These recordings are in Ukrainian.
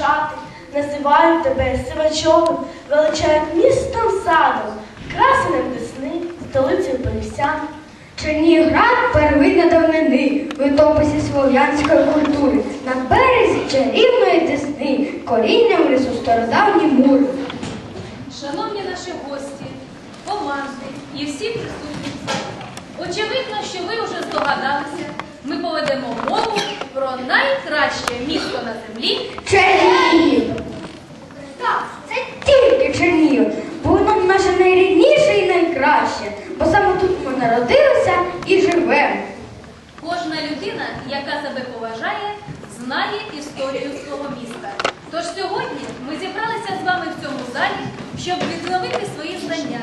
шати, називають тебе сивачовим, величають містом садом, красенем весни, столицею полісян. Черніград первинна давнини, в літописі слов'янської культури, на березі чарівної десни, корінням лісу стародавні мури. Шановні наші гості, команди і всі присутні. Очевидно, що ви вже здогадалися, ми поведемо мову про найкраще місто на землі. Чернігів! Так, це тільки Чернігів, бо воно наше найрідніше і найкраще, бо саме тут ми народилися і живемо. Кожна людина, яка себе поважає, знає історію свого міста. Тож сьогодні ми зібралися з вами в цьому залі, щоб відновити свої знання,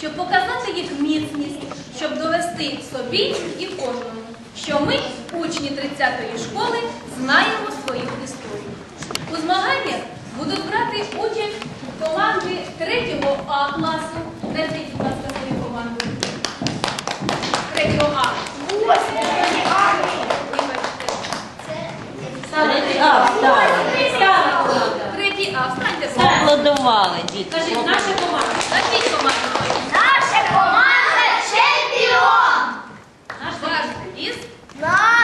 щоб показати їх міцність, щоб довести собі і кожному, що ми, учні 30-ї школи, знаємо свою історію. У змаганнях будуть брати участь команди 3 А класу. Назвіть, будь ласка, свою команду. 3 А. Третій А. Третій А, встаньте. Аплодували, діти. Кажіть, наша команда. Наша команда чемпіон! Love.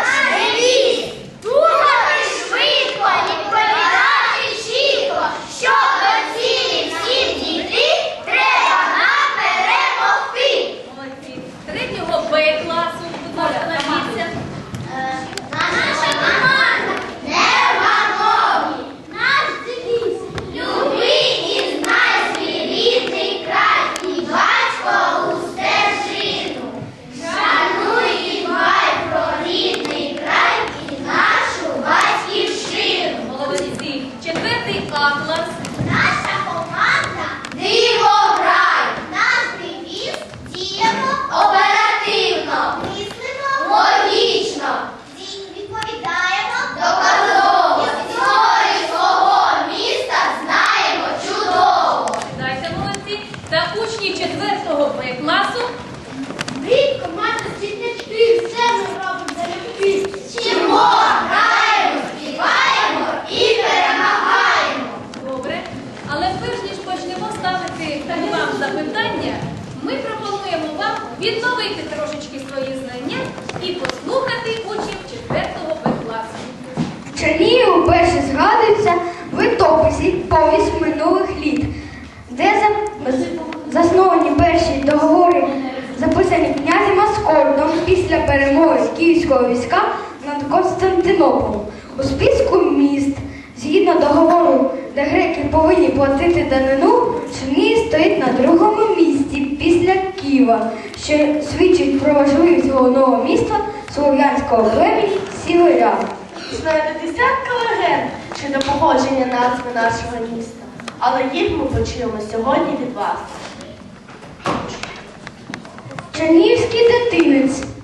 Константинополем. У списку міст, згідно договору, де греки повинні платити данину, Чернігів стоїть на другому місці після Києва, що свідчить про важливість головного міста слов'янського племені Сіверян. Знаєте десятка легенд щодо походження назви нашого міста, але їх ми почуємо сьогодні від вас. Чернігівський дитинець.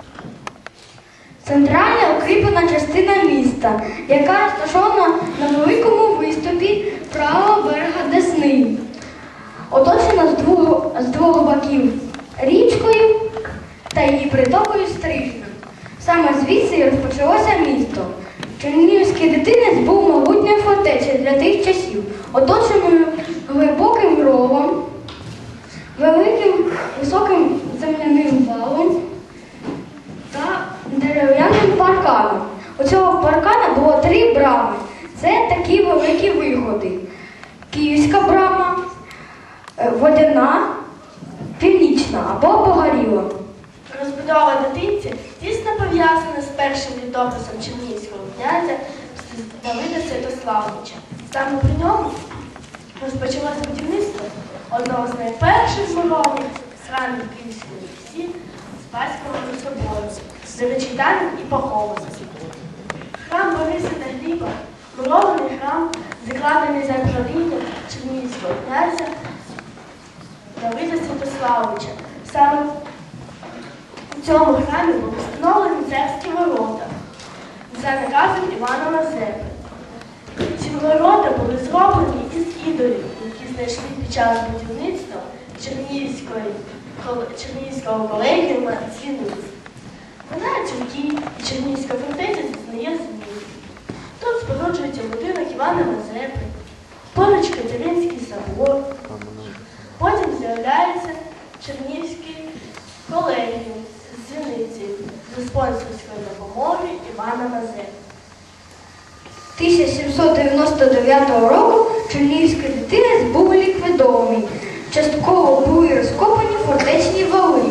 Центральна укріплена частина міста, яка розташована на великому виступі правого берега Десни. Оточена з двох, з двох боків річкою та її притокою Стрижня. Саме звідси розпочалося місто. Чернігівський дитинець був могутньою фортецею для тих часів, оточеною глибоким ровом, великим високим земляним валом та дерев'яним парканом. У цього паркана було три брами. Це такі великі виходи. Київська брама, е, водяна, північна або погоріла. Розбудова дитинці тісно пов'язана з першим літописом чернігівського князя Давида Святославовича. Саме при ньому розпочалося будівництво одного з найперших змагальних храмів Київської Русі Спаського собору, де вичитання і похованості. Храм Бориса та Гліба, мурований храм, закладений за правління чернігівського князя Давида Святославовича. Саме у цьому храмі були встановлені царські ворота за наказом Івана Мазепи. Ці ворота були зроблені із ідолів, які знайшли під час будівництва Чернігівського колегіума Свіниць. Вона Черкій і Чернігівська фортеця зізнає змін. Тут споруджується будинок Івана Мазепи, поруч Катеринський собор. Потім з'являється Чернігівський колегіум з дзвіниці за спонсорською допомогою Івана Мазепи. 1799 року Чернігівський дитинець був ліквідований. Частково були розкопані фортечні вали.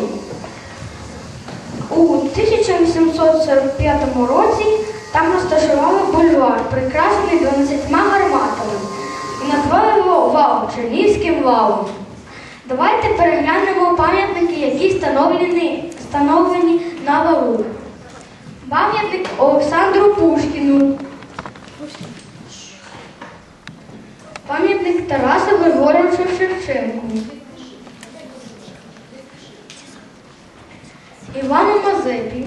У 1845 році там розташували бульвар, прикрашений 12 гарматами, і назвали його валом, Чернігівським валом. Давайте переглянемо пам'ятники, які встановлені, встановлені на валу. Пам'ятник Олександру Пушкіну. Пам'ятник Тарасу Григоровичу Шевченку. Івану Мазепі.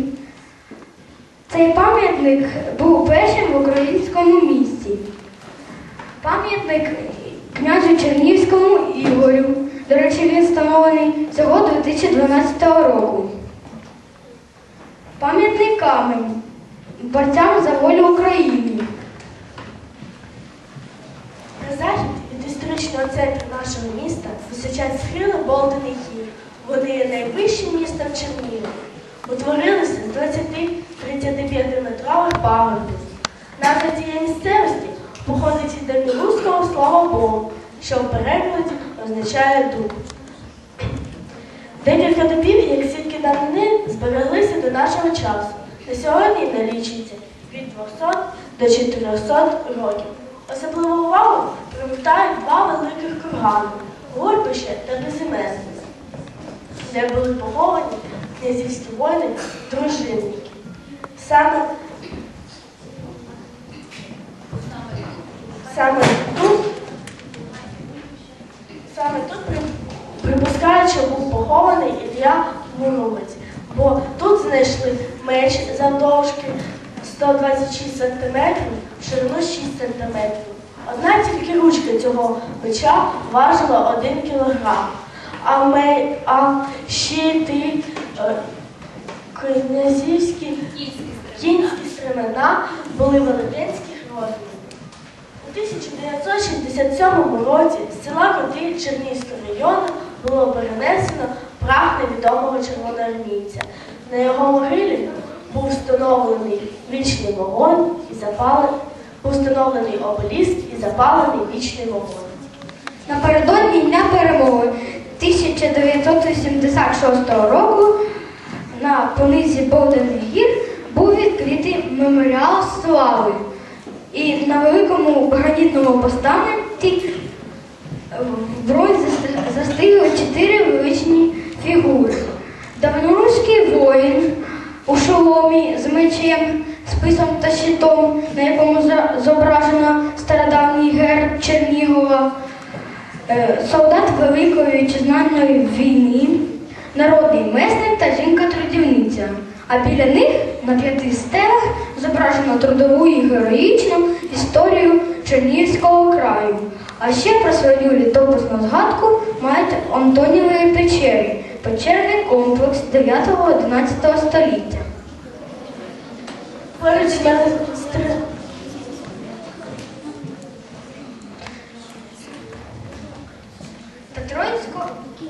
Цей пам'ятник був першим в українському місті. Пам'ятник князю Чернівському Ігорю. До речі, він встановлений цього 2012 року. Пам'ятник камень борцям за волю України. На захід від історичного центру нашого міста височать схили Болдений гір. Вони є найвищим містом Чернігів. Утворилися з 20-35 метрових пагорбів. Назва цієї місцевості походить від давньоруського слова Бог, що в перекладі означає дух. Декілька добів, як сітки давнини, збереглися до нашого часу. На сьогодні налічується від 200 до 400 років. Особливу увагу привертають два великих кургани – Горбище та Безімезне, де були поховані князівські воїни дружинники. Саме, саме тут Саме тут при- припускають, що був похований Ілля Муромець, бо тут знайшли меч завдовжки 126 см, ширину 6 см. Одна тільки ручка цього меча важила 1 кг, а, ме, а щити е, князівські кінські стремена були велетенських розмірів. У 1967 році з села Коти Чернігівського району було перенесено прах невідомого червоноармійця. На його могилі був встановлений вічний вогонь і запалений, був встановлений обеліск і запалений вічний вогонь. Напередодні Дня перемоги 1986 року на понизі Болдених гір був відкритий меморіал слави. І на великому гранітному постаменті в бронзі застигли чотири величні фігури. Давноруський воїн у шоломі з мечем, списом та щитом, на якому зображено стародавній герб Чернігова, солдат Великої вітчизняної війни, народний месник та жінка-трудівниця. А біля них на п'яти стелах зображено трудову і героїчну історію Чернігівського краю. А ще про свою літописну згадку мають Антонівої печери, печерний комплекс 9-11 століття. Поруч мене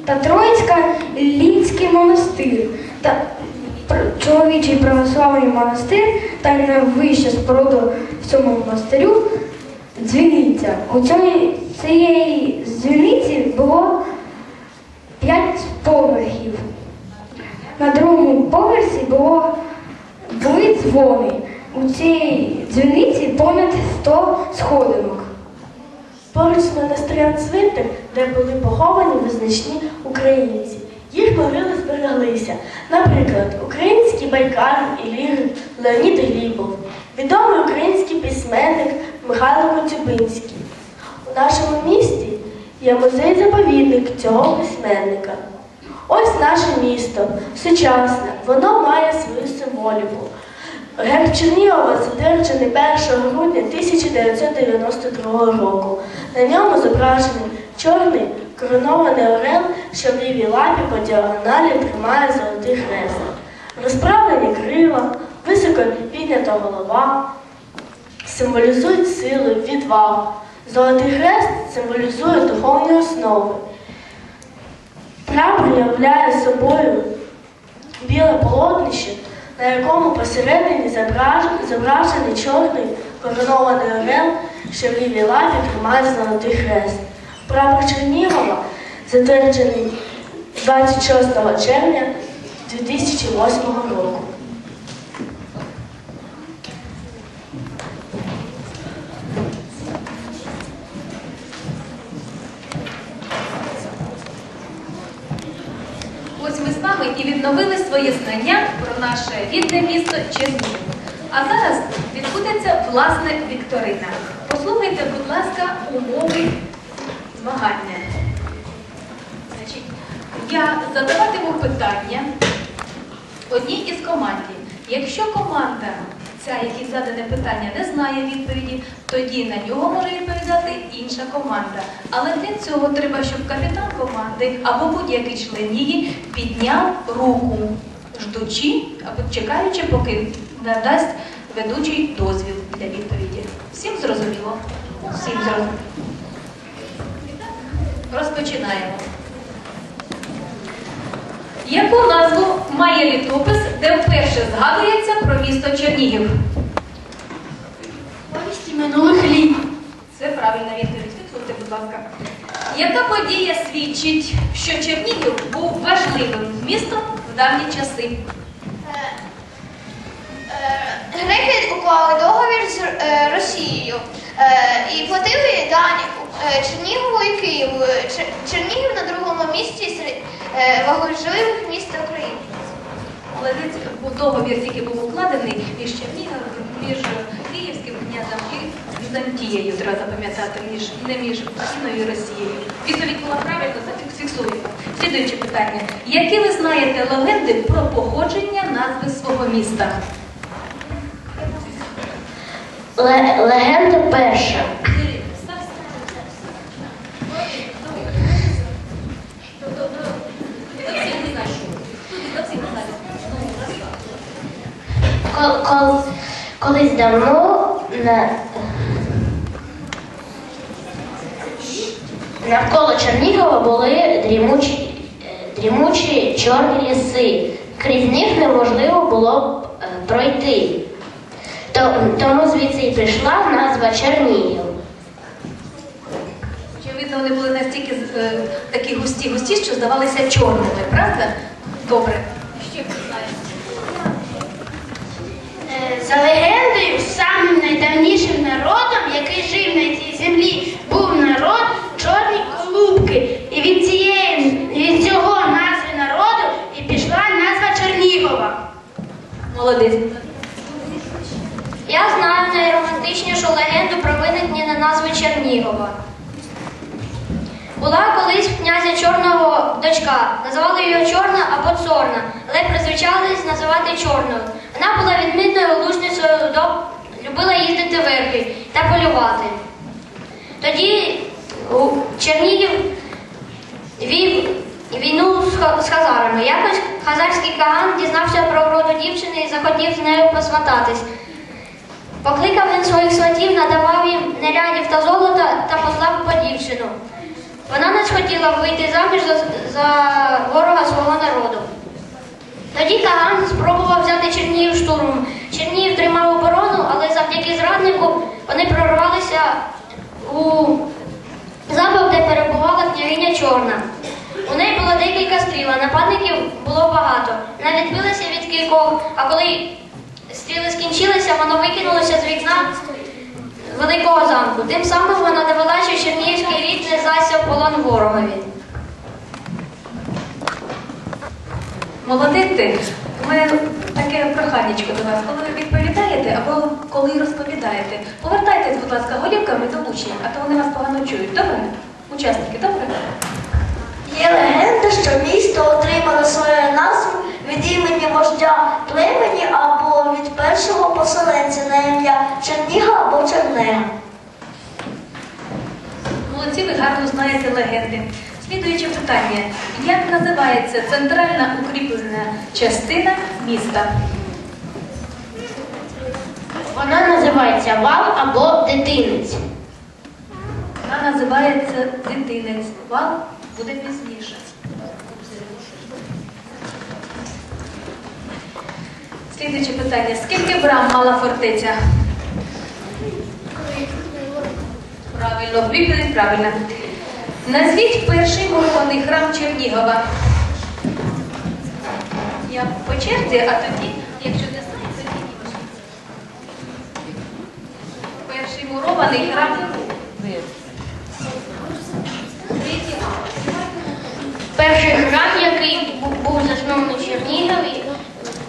та Троїцька Лінський монастир та чоловічий православний монастир та найвища споруда в цьому монастирю дзвіниця. У цієї дзвіниці було п'ять поверхів. На другому поверсі було були дзвони. У цій дзвіниці понад 100 сходинок. Поруч з монастирем цвинтар, де були поховані визначні українці. Їх могили збереглися. Наприклад, український байкар і лірик Леонід Глібов, відомий український письменник Михайло Коцюбинський. У нашому місті є музей-заповідник цього письменника. Ось наше місто, сучасне, воно має свою символіку. Герб Чернігова задержаний 1 грудня 1992 року. На ньому зображений чорний коронований орел, що в лівій лапі по діагоналі тримає золотий хрест. Розправлені крила, високо піднята голова символізують силу, відвагу. Золотий хрест символізує духовні основи. Прапор являє собою біле полотнище, на якому посередині зображений чорний коронований орел, що в лівій лапі тримає золотий хрест. Прапор Чернігова затверджений 26 червня 2008 року. Вами і відновили свої знання про наше рідне місто Чернігів. А зараз відбудеться власне вікторина. Послухайте, будь ласка, умови змагання. Значить, я задаватиму питання одній із командів. Якщо команда, ця, якій задане питання, не знає відповіді, тоді на нього може відповідати інша команда. Але для цього треба, щоб капітан команди або будь-який член її підняв руку, ждучи або чекаючи, поки надасть ведучий дозвіл для відповіді. Всім зрозуміло? Всім зрозуміло. Розпочинаємо. Яку назву має літопис, де вперше згадується про місто Чернігів? Повісті минулих літ. Це правильна відповідь. Фіксуйте, будь ласка. Яка подія свідчить, що Чернігів був важливим містом в давні часи? Е, Греки уклали договір з е, Росією е, і платили дані е, Чернігову і Києву. Чер- Чернігів на другому місці серед е, важливих міст України. Бо договір тільки був укладений між Черніговом, між Київським князем і Візантією, треба запам'ятати, між, не між Україною і Росією. Відповідь була правильно, зафіксуємо. Слідуюче питання. Які ви знаєте легенди про походження назви свого міста? Легенда перша. Кол- кол- Колись давно на... навколо Чернігова були дрімучі, е, дрімучі чорні ліси. Крізь них неможливо було б е, пройти. Тому звідси і прийшла назва Чернігів. Очевидно, вони були настільки е, такі густі, густі, що здавалися чорними, правда? Добре. Ще хто знає? Е, За легендою, самим найдавнішим народом, який жив на цій землі, був народ чорні колубки. І від цієї від цього назви народу і пішла назва Чернігова. Молодець. Я знаю найромантичнішу легенду про виникнення назви Чернігова. Була колись князя Чорного дочка. Називали її Чорна або Цорна, але призвичались називати Чорною. Вона була відмінною лучницею, любила їздити верхи та полювати. Тоді Чернігів вів війну з хазарами. Якось хазарський каган дізнався про вроду дівчини і захотів з нею посвататись. Покликав він своїх сватів, надавав їм нерядів та золота та послав по дівчину. Вона не схотіла вийти заміж за, за ворога свого народу. Тоді Каган спробував взяти Чернігів штурмом. Чернігів тримав оборону, але завдяки зраднику вони прорвалися у замок, де перебувала княгиня Чорна. У неї було декілька стріл, нападників було багато. Вона відбилася від кількох, а коли стріли скінчилися, вона викинулася з вікна великого замку. Тим самим вона довела, що Чернігівський рід не здасться в полон ворогові. Молодець ти. У мене таке проханечко до вас. Коли ви відповідаєте або коли розповідаєте, повертайтесь, будь ласка, голівками до учнів, а то вони вас погано чують. Добре? Учасники, добре? Є легенда, що місто отримало свою назву від імені вождя племені або від першого поселенця на ім'я Черніга або Чернега. Молодці, ви гарно знаєте легенди. Слідуюче питання. Як називається центральна укріплена частина міста? Вона називається вал або дитинець. Вона називається дитинець. Вал буде пізніше. Слідуюче питання. Скільки брам мала фортеця? Правильно, відповідь правильна. Назвіть перший мурований храм Чернігова. Я по черзі, а тоді, якщо не знаєте, тоді інші. Перший мурований храм. Перший храм, який був заснований в Чернігові,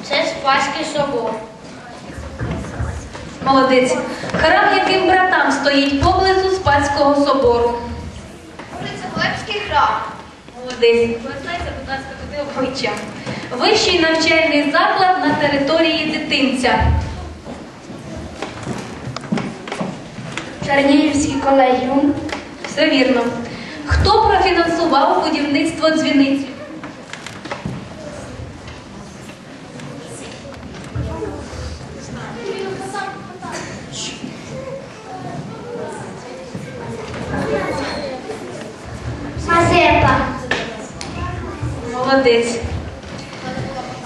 це Спаський собор. Молодець. Храм, яким братам стоїть поблизу Спасського собору. Глебський храм. Молодець. Повертайся, будь ласка, туди обличчя. Вищий навчальний заклад на території дитинця. Чернігівський колегіум. Все вірно. Хто профінансував будівництво дзвіниці? Молодець.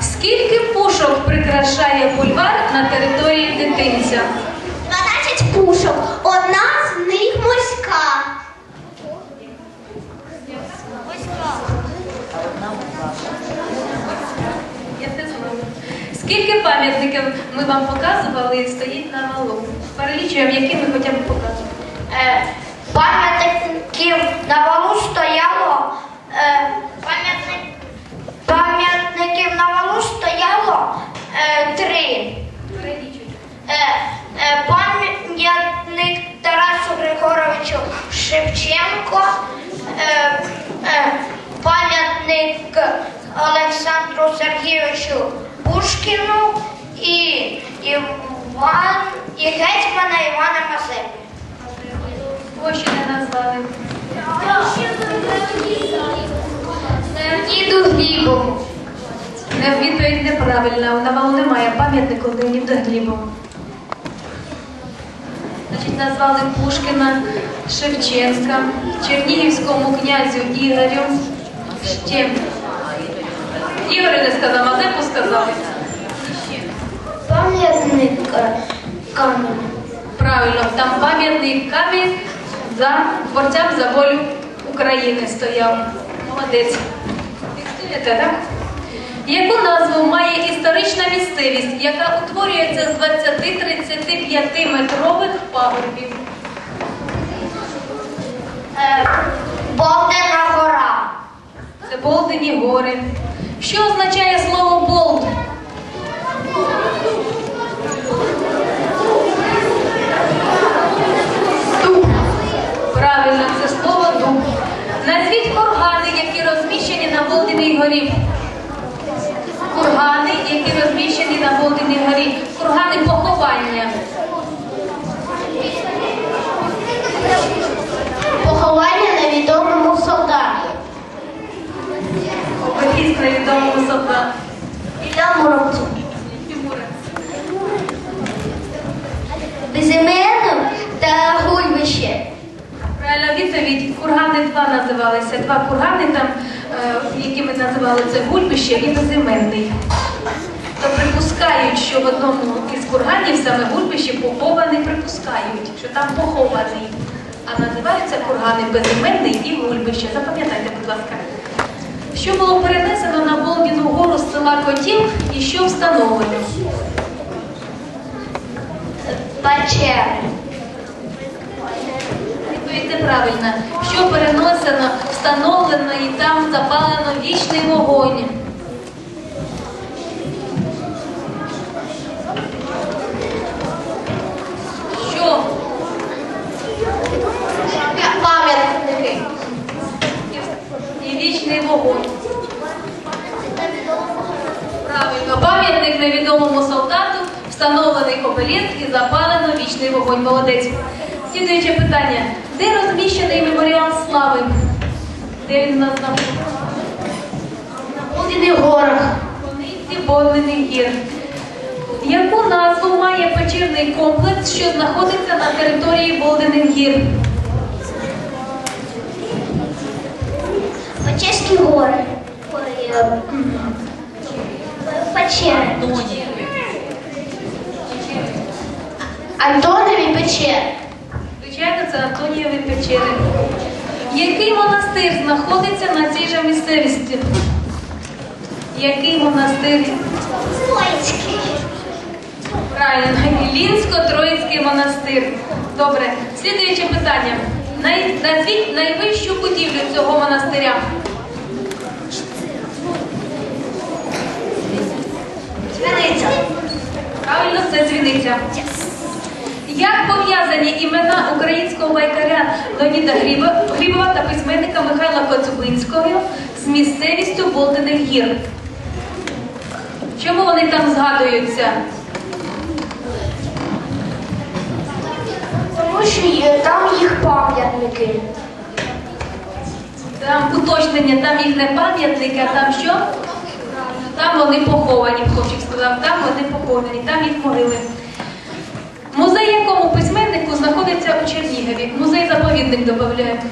Скільки пушок прикрашає бульвар на території дитинця? 12 пушок. Одна з них морська. Скільки пам'ятників ми вам показували стоїть на валу? Перелічуємо, які ми хочемо показувати. Е, пам'ятників на валу стояло. Е, пам'ятник, пам'ятників на валу стояло е, три. Е, е, пам'ятник Тарасу Григоровичу Шевченко, е, е, пам'ятник Олександру Сергійовичу Пушкіну і Іван і гетьмана Івана Мазепи. Ще не назвали? Леоніду Глібову. Не відповідь неправильна. На валу немає пам'ятнику Леоніда Глібова. Значить, назвали Пушкіна, Шевченка, Чернігівському князю Ігорю. Ще. Ігорю не сказав, Мазепу сказали. Ще. Пам'ятник е, камінь. Правильно, там пам'ятний камінь за борцям за волю України стояв. Молодець. Фіксуєте, так? Яку назву має історична місцевість, яка утворюється з 20-35 метрових пагорбів? Е, Богдана гора. Це Болдині гори. Що означає слово болд? Правильно, це слово дуб. Назвіть на Болдиній горі. Кургани, які розміщені на Болдиній горі. Кургани поховання. Поховання невідомому солдаті. Обеліск на відомому солдату. Ілля Муромцев. Фігури. Безімену та гульбище. Правильна відповідь. Кургани два називалися. Два кургани там, які ми називали це гульбище і безіменний. То припускають, що в одному із курганів саме гульбище похований, припускають, що там похований. А називаються кургани безіменний і гульбище. Запам'ятайте, будь ласка. Що було перенесено на Болдіну гору з села Котів і що встановлено? Печери. Відповідь неправильна. Що переносено, встановлено і там запалено вічний вогонь. Що? Пам'ятники. І вічний вогонь. Правильно, пам'ятник невідомому солдату, встановлений обеліск і запалено вічний вогонь. Молодець. Слідуюче питання. Де розміщений меморіал слави? Де він у нас знаходиться? На Болдіних горах. Кониці Болдиних гір. Яку назву має печерний комплекс, що знаходиться на території Болдиних гір? Печерські гори. Печери. Антонові печери. Антонієві печери. Який монастир знаходиться на цій же місцевості? Який монастир? Троїцький. Правильно, Іллінсько-Троїцький монастир. Добре. Слідуюче питання. Най... Назвіть найвищу будівлю цього монастиря. Дзвіниця. Правильно, це дзвіниця. Як пов'язані імена українського байкаря Леоніда Грібова та письменника Михайла Коцюбинського з місцевістю Болтиних гір? Чому вони там згадуються? Тому що є- там їх пам'ятники. Там уточнення, там їх не пам'ятники, а там що? Там вони поховані, хлопчик сказав, там вони поховані, там їх могили. Музей якому письменнику знаходиться у Чернігові? Музей заповідник додає.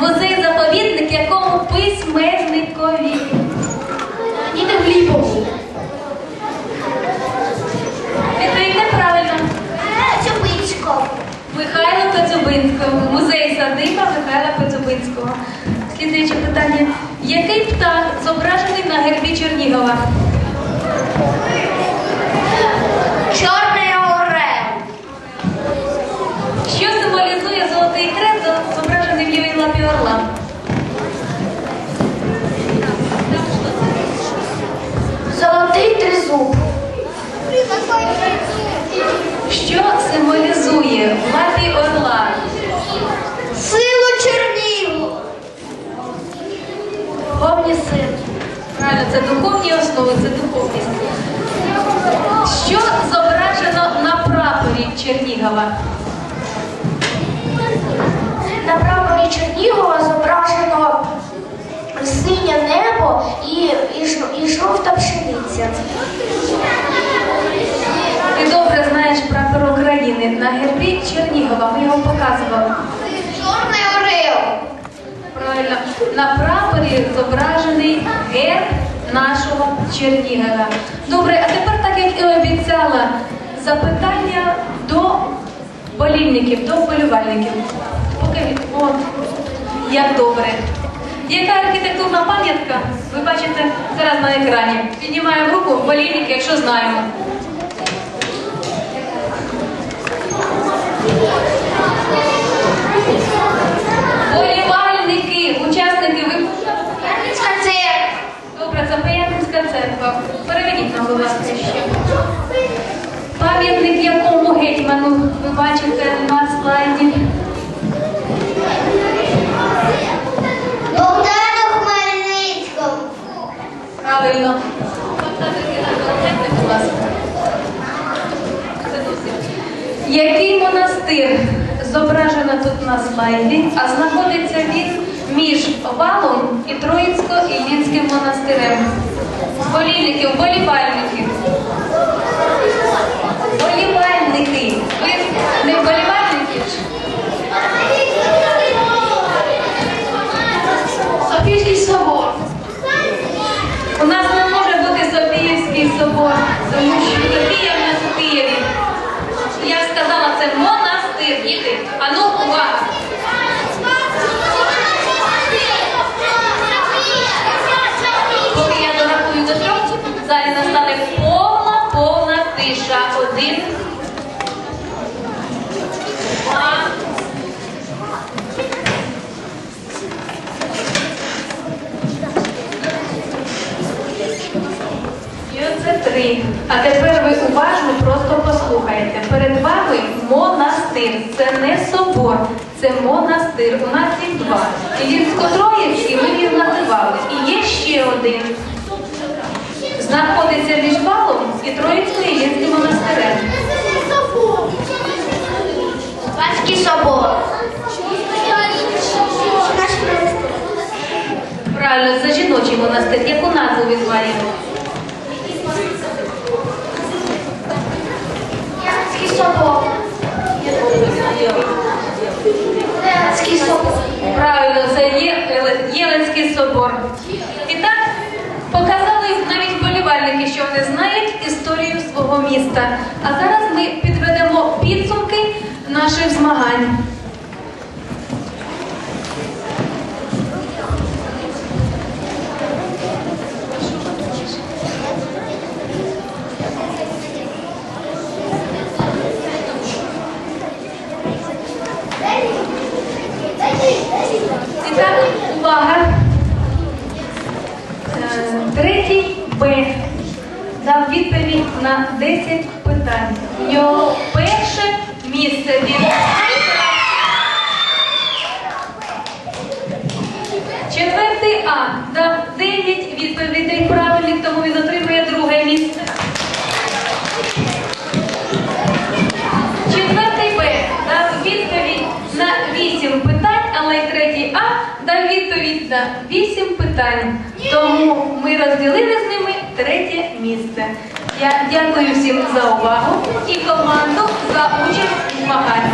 Музей заповідник якому письменникові. Ніде Глібову. Відповідь неправильно. Цюбинського. Михайло Коцюбинського. Музей садиба Михайла Коцюбинського. Слідуюче питання. Який птах зображений на гербі Чернігова? Чорний орел. Що символізує золотий хрест, зображений в лівій лапі орла? Золотий тризуб. Що символізує в лапі орла? Силу Чернігу. Повні сили. Правильно, це духовні основи, це духовність. Що зображено на прапорі Чернігова? На прапорі Чернігова зображено синє небо і, і, і жовта пшениця. Ти добре знаєш прапор України на гербі Чернігова. Ми його показували. Чорний орел. Правильно, на прапорі зображений герб нашого Чернігова. Добре, а тепер, так як і обіцяла, запитання до болівників, до вболівальників. Поки от, як добре. Яка архітектурна пам'ятка? Ви бачите зараз на екрані. Піднімаємо руку, болівники, якщо знаємо. Болівальники, учасники, ви Ярницька церква. Добре, це Паятинська церква. Переведіть нам, будь ласка, ще. Пам'ятник якому гетьману ви бачите на слайді? Богдану Хмельницькому. Правильно. Будь ласка. Який монастир зображено тут на слайді, а знаходиться він між Валом і Троїцько-Іллінським монастирем? Болівників, болівальників. Болівальники. Ви не вболівальники? Софійський собор. У нас не може бути Софіївський собор, тому що Софія в нас у Києві. Я сказала, це монастир, діти. А ну, увага! Поки я дорахую до трьох, в залі настане повна, повна тиша. Один. Два. І оце три. А тепер ви уважно просто послухайте. Перед вами монастир. Це не собор, це монастир. У нас їх два. Іллінсько-Троїцький ми їх називали. І є ще один. Знаходиться між Балом і Троїцько-Іллінським монастирем. Панський собор. Правильно, це жіночий монастир. Яку назву він має? Правильно, це Єленський собор. І так показали навіть болівальники, що вони знають історію свого міста. А зараз ми підведемо підсумки наших змагань. І так, увага. Е, Третій Б дав відповідь на 10 питань. Його перше місце він. Четвертий А дав 9 відповідей правильних, тому він отримує друге місце. Четвертий Б дав відповідь на 8 питань, але й третій А дав відповідь на 8 питань. Тому ми розділили з ними третє місце. Я дякую всім за увагу і команду за участь у змаганнях.